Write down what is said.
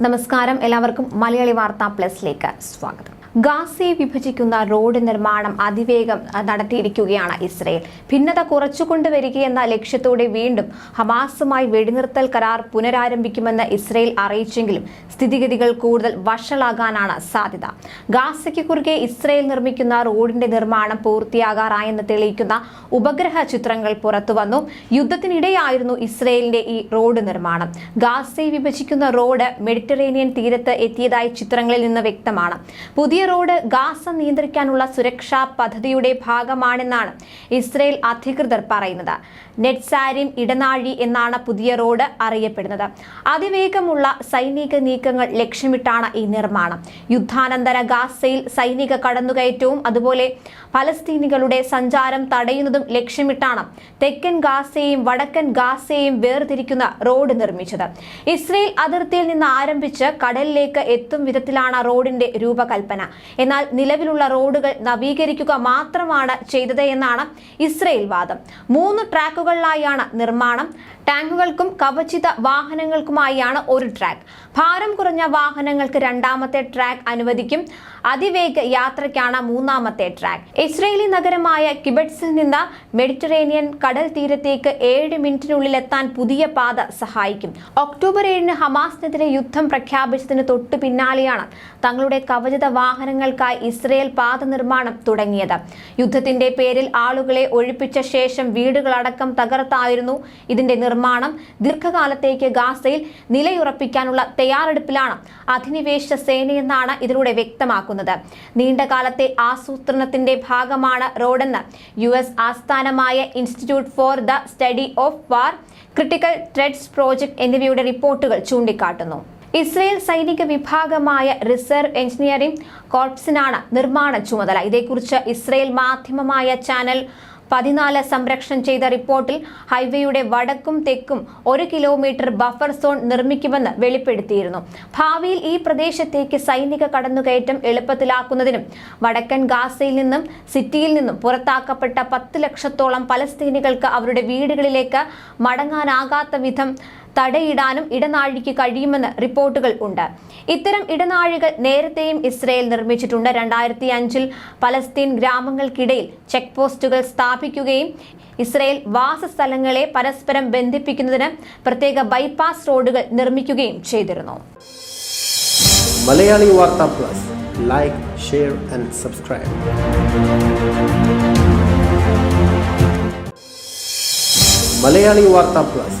നമസ്കാരം. എല്ലാവർക്കും മലയാളി വാർത്താ പ്ലസിലേക്ക് സ്വാഗതം. ഗാസയെ വിഭജിക്കുന്ന റോഡ് നിർമ്മാണം അതിവേഗം നടത്തിയിരിക്കുകയാണ് ഇസ്രയേൽ. ഭിന്നത കുറച്ചുകൊണ്ടുവരികയെന്ന ലക്ഷ്യത്തോടെ വീണ്ടും ഹമാസുമായി വെടിനിർത്തൽ കരാർ പുനരാരംഭിക്കുമെന്ന് ഇസ്രയേൽ അറിയിച്ചെങ്കിലും സ്ഥിതിഗതികൾ കൂടുതൽ വഷളാകാനാണ് സാധ്യത. ഗാസയ്ക്ക് കുറുകെ ഇസ്രയേൽ നിർമ്മിക്കുന്ന റോഡിന്റെ നിർമ്മാണം പൂർത്തിയാകാറായെന്ന് തെളിയിക്കുന്ന ഉപഗ്രഹ ചിത്രങ്ങൾ പുറത്തുവന്നു യുദ്ധത്തിനിടെയായിരുന്നു ഇസ്രയേലിന്റെ ഈ റോഡ് നിർമ്മാണം. ഗാസയെ വിഭജിക്കുന്ന റോഡ് മെഡിറ്ററേനിയൻ തീരത്ത് എത്തിയതായി ചിത്രങ്ങളിൽ നിന്ന് വ്യക്തമാണ്. പുതിയ റോഡ് ഗാസ നിയന്ത്രിക്കാനുള്ള സുരക്ഷാ പദ്ധതിയുടെ ഭാഗമാണെന്നാണ് ഇസ്രയേൽ അധികൃതർ പറയുന്നത്. നെറ്റ്സാരിം ഇടനാഴി എന്നാണ് പുതിയ റോഡ് അറിയപ്പെടുന്നത്. അതിവേഗമുള്ള സൈനിക നീക്കങ്ങൾ ലക്ഷ്യമിട്ടാണ് ഈ നിർമ്മാണം. യുദ്ധാനന്തര ഗാസയിൽ സൈനിക കടന്നുകയറ്റവും അതുപോലെ ഫലസ്തീനികളുടെ സഞ്ചാരം തടയുന്നതും ലക്ഷ്യമിട്ടാണ് തെക്കൻ ഗാസയെയും വടക്കൻ ഗാസയെയും വേർതിരിക്കുന്ന റോഡ് നിർമ്മിച്ചത്. ഇസ്രയേൽ അതിർത്തിയിൽ നിന്ന് ആരംഭിച്ച് കടലിലേക്ക് എത്തും വിധത്തിലാണ് റോഡിന്റെ രൂപകൽപ്പന. എന്നാൽ നിലവിലുള്ള റോഡുകൾ നവീകരിക്കുക മാത്രമാണ് ചെയ്തത് എന്നാണ് ഇസ്രയേൽ വാദം. മൂന്ന് ട്രാക്കുകളിലായാണ് നിർമ്മാണം. ടാങ്കുകൾക്കും കവചിത വാഹനങ്ങൾക്കുമായാണ് ഒരു ട്രാക്ക്. ഭാരം കുറഞ്ഞ വാഹനങ്ങൾക്ക് രണ്ടാമത്തെ ട്രാക്ക് അനുവദിക്കും. അതിവേഗ യാത്രയ്ക്കാണ് മൂന്നാമത്തെ ട്രാക്ക്. ഇസ്രയേലി നഗരമായ കിബറ്റ്സിൽ നിന്ന് മെഡിറ്ററേനിയൻ കടൽ തീരത്തേക്ക് ഏഴ് മിനിറ്റിനുള്ളിൽ എത്താൻ പുതിയ പാത സഹായിക്കും. ഒക്ടോബർ ഏഴിന് ഹമാസിനെതിരെ യുദ്ധം പ്രഖ്യാപിച്ചതിന് തൊട്ടു പിന്നാലെയാണ് തങ്ങളുടെ കവചിത വാഹനങ്ങൾക്കായി ഇസ്രയേൽ പാത നിർമ്മാണം തുടങ്ങിയത്. യുദ്ധത്തിന്റെ പേരിൽ ആളുകളെ ഒഴിപ്പിച്ച ശേഷം വീടുകളടക്കം തകർത്തായിരുന്നു ഇതിന്റെ നിർമ്മാണം. ദീർഘകാലത്തേക്ക് ഗാസയിൽ നിലയുറപ്പിക്കാനുള്ള തയ്യാറെടുപ്പിലാണ് അധിനിവേശ സേനയെന്നാണ് ഇതിലൂടെ വ്യക്തമാക്കുന്നത്. നീണ്ടകാലത്തെ ആസൂത്രണത്തിന്റെ ഭാഗമാണ് റോഡെന്ന് യു എസ് ആസ്ഥാനമായ institute for the study of war critical threats project എന്നിവയുടെ റിപ്പോർട്ടുകൾ ചൂണ്ടിക്കാട്ടുന്നു. ഇസ്രയേൽ സൈനിക വിഭാഗമായ റിസർവ് എഞ്ചിനീയറിംഗ് കോർപ്സിനാണ് നിർമ്മാണ ചുമതല. ഇതേക്കുറിച്ച് ഇസ്രയേൽ മാധ്യമമായ ചാനൽ പതിനാല് സംരക്ഷണം ചെയ്ത റിപ്പോർട്ടിൽ ഹൈവേയുടെ വടക്കും തെക്കും ഒരു കിലോമീറ്റർ ബഫർ സോൺ നിർമ്മിക്കുമെന്ന് വെളിപ്പെടുത്തിയിരുന്നു. ഭാവിയിൽ ഈ പ്രദേശത്തേക്ക് സൈനിക കടന്നുകയറ്റം എളുപ്പത്തിലാക്കുന്നതിനും വടക്കൻ ഗാസയിൽ നിന്നും സിറ്റിയിൽ നിന്നും പുറത്താക്കപ്പെട്ട പത്ത് ലക്ഷത്തോളം പലസ്തീനികൾക്ക് അവരുടെ വീടുകളിലേക്ക് മടങ്ങാനാകാത്ത വിധം തടയിടാനും ഇടനാഴിക്ക് കഴിയുമെന്ന് റിപ്പോർട്ടുകൾ ഉണ്ട്. ഇത്തരം ഇടനാഴികൾ നേരത്തെയും ഇസ്രയേൽ നിർമ്മിച്ചിട്ടുണ്ട്. രണ്ടായിരത്തി അഞ്ചിൽ പലസ്തീൻ ഗ്രാമങ്ങൾക്കിടയിൽ ചെക്ക് പോസ്റ്റുകൾ സ്ഥാപിക്കുകയും ഇസ്രയേൽ വാസസ്ഥലങ്ങളെ പരസ്പരം ബന്ധിപ്പിക്കുന്നതിന് പ്രത്യേക ബൈപ്പാസ് റോഡുകൾ നിർമ്മിക്കുകയും ചെയ്തിരുന്നു. മലയാളി വാർത്താ plus. Like share and subscribe plus.